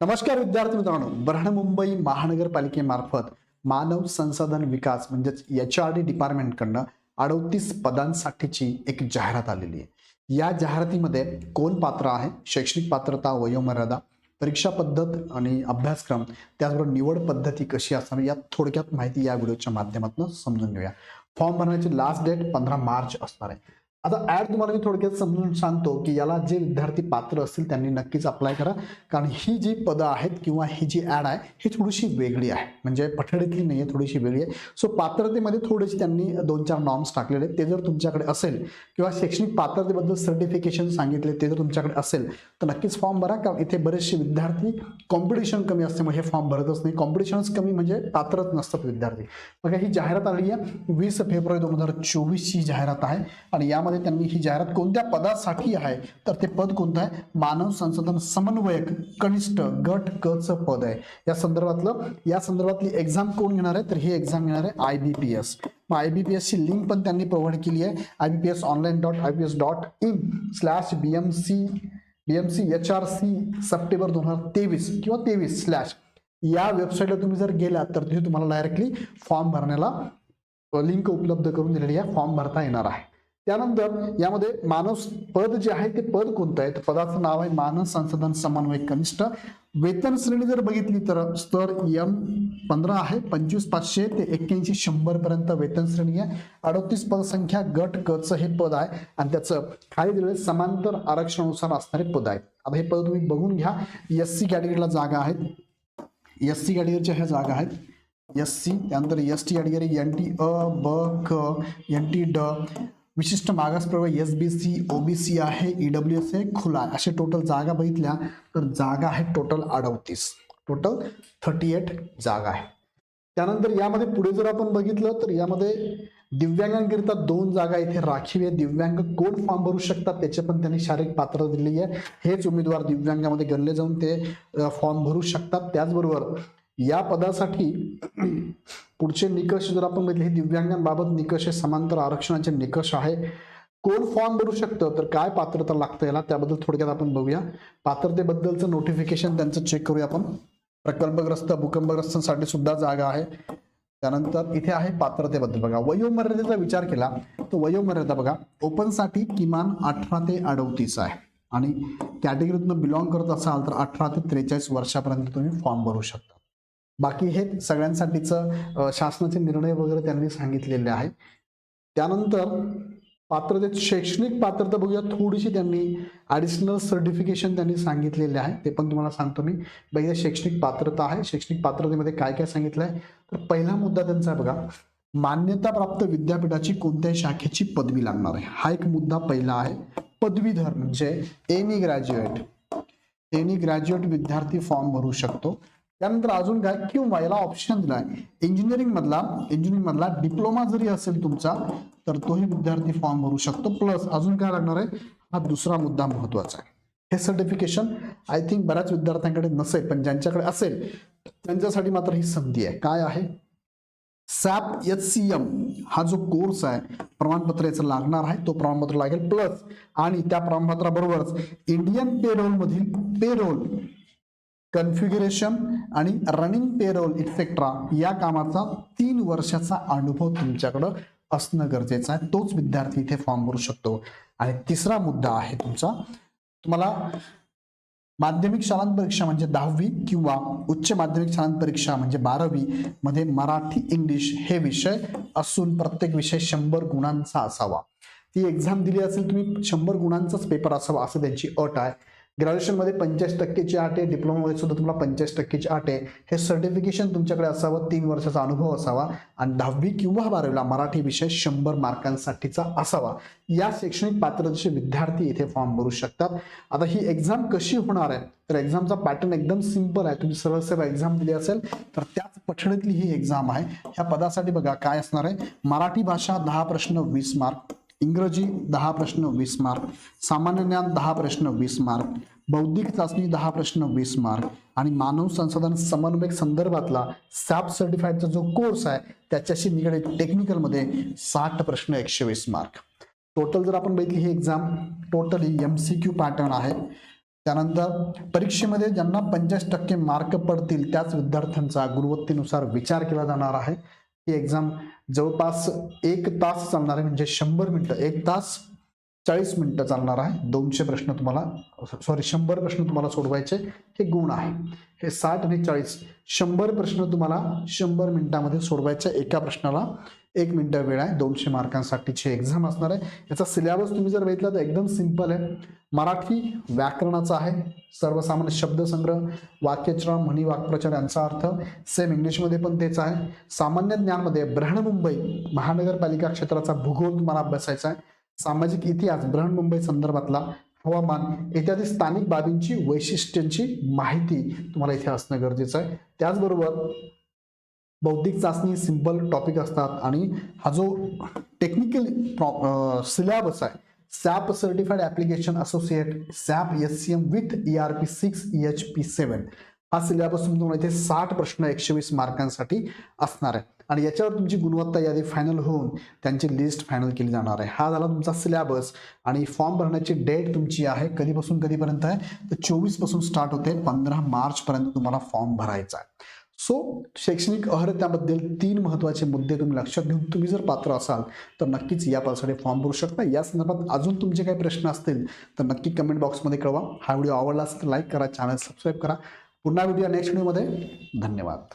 नमस्कार विद्यार्थी मित्रांनो. बृहन्मुंबई महानगरपालिकेमार्फत मानव संसाधन विकास म्हणजेच एच आर डी डिपार्टमेंटकडनं अडतीस पदांसाठीची एक जाहिरात आलेली आहे. या जाहिरातीमध्ये कोण पात्र आहे? शैक्षणिक पात्रता वयोमर्यादा परीक्षा पद्धत आणि अभ्यासक्रम त्याचबरोबर निवड पद्धती कशी असणार या थोडक्यात माहिती या व्हिडिओच्या माध्यमातून समजून घेऊया. फॉर्म भरण्याची लास्ट डेट पंधरा मार्च असणार आहे. आता ऍड तुम्हाला मी थोडक्यात समजून सांगतो की याला जे विद्यार्थी पात्र असतील त्यांनी नक्कीच अप्लाय करा. कारण ही जी पदं आहेत किंवा ही जी ऍड आहे ही थोडीशी वेगळी आहे. म्हणजे पठडीतली नाही आहे थोडीशी वेगळी आहे. सो पात्रतेमध्ये थोडेसे त्यांनी दोन चार नॉर्म्स टाकलेले. आहेत ते जर तुमच्याकडे असेल किंवा शैक्षणिक पात्रतेबद्दल सर्टिफिकेशन सांगितले ते जर तुमच्याकडे असेल तर नक्कीच फॉर्म भरा. कारण इथे बरेचसे विद्यार्थी कॉम्पिटिशन कमी असल्यामुळे हे फॉर्म भरतच नाही. कॉम्पिटिशनच कमी म्हणजे पात्रच नसतात विद्यार्थी. मग ही जाहिरात आली आहे. वीस फेब्रुवारी दोन हजार चोवीसची जाहिरात आहे. आणि यामध्ये त्यांनी ही जाहिरात कोणत्या पदासाठी आहे? तर ते पद कोणतं आहे? मानव संसाधन समन्वयक कनिष्ठ गट क पद आहे. या संदर्भातलं या संदर्भातली एक्झाम कोण घेणार आहे? तर ही एक्झाम घेणार आहे आय बी पी एस मग आय बी पी एसची लिंक पण त्यांनी प्रोव्हाइड केली आहे. I B P S online dot I B S dot in slash B M C B M C H R C September दोन हजार तेवीस किंवा तेवीस स्लॅश या वेबसाईटला तुम्ही जर गेला तर तिथे तुम्हाला डायरेक्टली फॉर्म भरण्याला लिंक उपलब्ध करून दिलेली आहे. फॉर्म भरता येणार आहे. त्यानंतर यामध्ये मानव पद जे आहे ते पद कोणतं आहे? तर पदाचं नाव आहे मानव संसाधन समन्वय कनिष्ठ. वेतन श्रेणी जर बघितली तर स्तर एम पंधरा आहे पंचवीस पाचशे ते एक्क्याऐंशी शंभर पर्यंत वेतन श्रेणी आहे. अडतीस पदसंख्या गट क हे पद आहे. आणि त्याचं खाली दिलेलं समांतर आरक्षणानुसार असणारे पद आहेत. आता हे पद तुम्ही बघून घ्या. एस सी कॅटेगरीला जागा आहेत. एस सी कॅटेगरीच्या ह्या जागा आहेत. एस सी त्यानंतर S T category N T अ ब क एन टी ड विशिष्ट मागास S B C O B C आहे ई डब्ल्यू एस आहे खुला आहे. असे टोटल जागा बघितल्या तर जागा आहेत टोटल अडवतीस टोटल थर्टी एट जागा आहे. त्यानंतर यामध्ये पुढे जर आपण बघितलं तर यामध्ये दिव्यांगांकरिता दोन जागा इथे राखीव आहे. दिव्यांग कोण फॉर्म भरू शकतात त्याचे पण त्यांनी शारीरिक पात्र दिलेली आहे. हेच उमेदवार दिव्यांगामध्ये गणले जाऊन ते फॉर्म भरू शकतात. त्याचबरोबर या पदासाठी पुढचे निकष जर आपण बघितले हे दिव्यांगांबाबत निकष हे समांतर आरक्षणाचे निकष आहे. कोण फॉर्म भरू शकतं? तर काय पात्रता लागतं याला? त्याबद्दल थोडक्यात आपण बघूया. पात्रतेबद्दलचं नोटिफिकेशन त्यांचं चेक करूया आपण. प्रकल्पग्रस्त भूकंपग्रस्तांसाठी सुद्धा जागा आहे. त्यानंतर इथे आहे पात्रतेबद्दल. बघा वयोमर्यादेचा विचार केला तर वयोमर्यादा बघा ओपनसाठी किमान अठरा ते अडतीस आहे. आणि कॅटेगरीतनं बिलॉंग करत असाल तर अठरा ते त्रेचाळीस वर्षापर्यंत तुम्ही फॉर्म भरू शकता. बाकी हे सगळ्यांसाठीचं शासनाचे निर्णय वगैरे त्यांनी सांगितलेले आहे त्यानंतर पात्रतेत शैक्षणिक पात्रता बघूया थोडीशी त्यांनी ॲडिशनल सर्टिफिकेशन त्यांनी सांगितलेले आहे. ते पण तुम्हाला सांगतो मी. बघा शैक्षणिक पात्रता आहे. शैक्षणिक पात्रतेमध्ये काय काय सांगितलं आहे तर पहिला मुद्दा त्यांचा आहे बघा मान्यताप्राप्त विद्यापीठाची कोणत्याही शाखेची पदवी लागणार आहे. हा एक मुद्दा पहिला आहे. पदवीधर म्हणजे एनी ग्रॅज्युएट एनी ग्रॅज्युएट विद्यार्थी फॉर्म भरू शकतो. त्यानंतर अजून काय किंवा याला ऑप्शन दिलाय. इंजिनिअरिंग मधला इंजिनिअरिंग मधला डिप्लोमा जरी असेल तुमचा तर तोही विद्यार्थी फॉर्म भरू शकतो. प्लस अजून काय लागणार आहे? हा दुसरा मुद्दा महत्त्वाचा आहे. हे सर्टिफिकेशन आय थिंक बऱ्याच विद्यार्थ्यांकडे नसेल पण ज्यांच्याकडे असेल त्यांच्यासाठी मात्र ही संधी आहे. काय आहे? सॅप एच सी एम हा जो कोर्स आहे प्रमाणपत्र याचं लागणार आहे तो प्रमाणपत्र लागेल. प्लस आणि त्या प्रमाणपत्राबरोबरच इंडियन पेरोल मधील पेरोल कन्फिग्युरेशन आणि रनिंग पेरोल इट्सेट्रा या कामाचा तीन वर्षाचा अनुभव तुमच्याकडं असणं गरजेचं आहे. तोच विद्यार्थी इथे फॉर्म भरू शकतो. आणि तिसरा मुद्दा आहे तुमचा. तुम्हाला माध्यमिक शालांत परीक्षा म्हणजे दहावी किंवा उच्च माध्यमिक शालांत परीक्षा म्हणजे बारावी मध्ये मराठी इंग्लिश हे विषय असून प्रत्येक विषय शंभर गुणांचा असावा. ती एक्झाम दिली असेल तुम्ही शंभर गुणांचाच पेपर असावा असं त्यांची अट आहे. ग्रॅज्युएशनमध्ये पंच्याऐंशी टक्केची आठ आहे डिप्लोमामध्ये सुद्धा तुम्हाला पंच्याऐंशी टक्केची आठ आहे. हे सर्टिफिकेशन तुमच्याकडे असावं तीन वर्षाचा अनुभव असावा आणि दहावी किंवा बारावीला मराठी विषय शंभर मार्कांसाठीचा असावा. या शैक्षणिक पात्रतेचे विद्यार्थी इथे फॉर्म भरू शकतात. आता ही एक्झाम कशी होणार आहे? तर एक्झामचा पॅटर्न एकदम सिंपल आहे. तुम्ही सरळ सेवा एक्झाम दिली असेल तर त्याच पठडीतली ही एक्झाम आहे. ह्या पदासाठी बघा काय असणार आहे? मराठी भाषा दहा प्रश्न वीस मार्क इंग्रजी दहा प्रश्न वीस मार्क. सामान्य ज्ञान दहा प्रश्न वीस मार्क. बौद्धिक चाचणी दहा प्रश्न वीस मार्क. आणि मानव संसाधन समन्वयक संदर्भातला सॅप सर्टिफाईडचा जो कोर्स आहे त्याच्याशी निगडीत टेक्निकलमध्ये साठ प्रश्न एकशे वीस मार्क. टोटल जर आपण बघितली ही exam totally M C Q pattern आहे. त्यानंतर परीक्षेमध्ये ज्यांना पंचाळीस टक्के मार्क पडतील त्याच विद्यार्थ्यांचा गुणवत्तेनुसार विचार केला जाणार आहे. ही एक्झाम जवळपास एक तास चालणार आहे म्हणजे शंभर मिनटं एक तास चाळीस मिनटं चालणार आहे. दोनशे प्रश्न तुम्हाला सॉरी शंभर प्रश्न तुम्हाला सोडवायचे. हे गुण आहे. हे साठ आणि चाळीस शंभर प्रश्न तुम्हाला शंभर मिनिटामध्ये सोडवायचे एका प्रश्नाला. एक मिनटं वेळ आहे. दोनशे मार्कांसाठीची एक्झाम असणार आहे. याचा सिलेबस तुम्ही जर बघितला तर एकदम सिंपल आहे. मराठी व्याकरणाचा आहे. सर्वसामान्य शब्दसंग्रह वाक्यचरण म्हणी वाक्प्रचार यांचा अर्थ सेम इंग्लिशमध्ये पण तेच आहे. सामान्य ज्ञानमध्ये बृहन्मुंबई महानगरपालिका क्षेत्राचा भूगोल तुम्हाला अभ्यासायचा आहे. सामाजिक इतिहास बृहन्मुंबई संदर्भातला हवामान इत्यादी स्थानिक बाबींची वैशिष्ट्यांची माहिती तुम्हाला इथे असणं गरजेचं आहे. त्याचबरोबर बौद्धिक चाचणी सिंपल टॉपिक असतात आणि हा जो टेक्निकल सिलेबस आहे SAP certified application associate SAP S C M with E R P six H P seven हा सिलेबस तुम्हाला इथे साठ प्रश्न एकशे वीस मार्कांसाठी असणार आहे. आणि याच्यावर तुमची गुणवत्ता यादी फायनल होऊन त्यांची लिस्ट फायनल केली जाणार आहे. हा झाला तुमचा सिलेबस आणि फॉर्म भरण्याची डेट तुमची आहे कधीपासून कधीपर्यंत आहे? तर चोवीसपासून स्टार्ट होते पंधरा मार्चपर्यंत तुम्हाला फॉर्म भरायचा आहे. सो शैक्षणिक अर्हतेबद्दल तीन महत्त्वाचे मुद्दे तुम्ही लक्षात घेऊन तुम्ही जर पात्र असाल तर नक्कीच या पासाठी फॉर्म भरू शकता. या संदर्भात अजून तुमचे काही प्रश्न असतील तर नक्की कमेंट बॉक्समध्ये कळवा. हा व्हिडिओ आवडला असेल तर लाईक करा चॅनल सबस्क्राईब करा. पुन्हा व्हिडिओ नेक्स्ट व्हिडिओमध्ये धन्यवाद.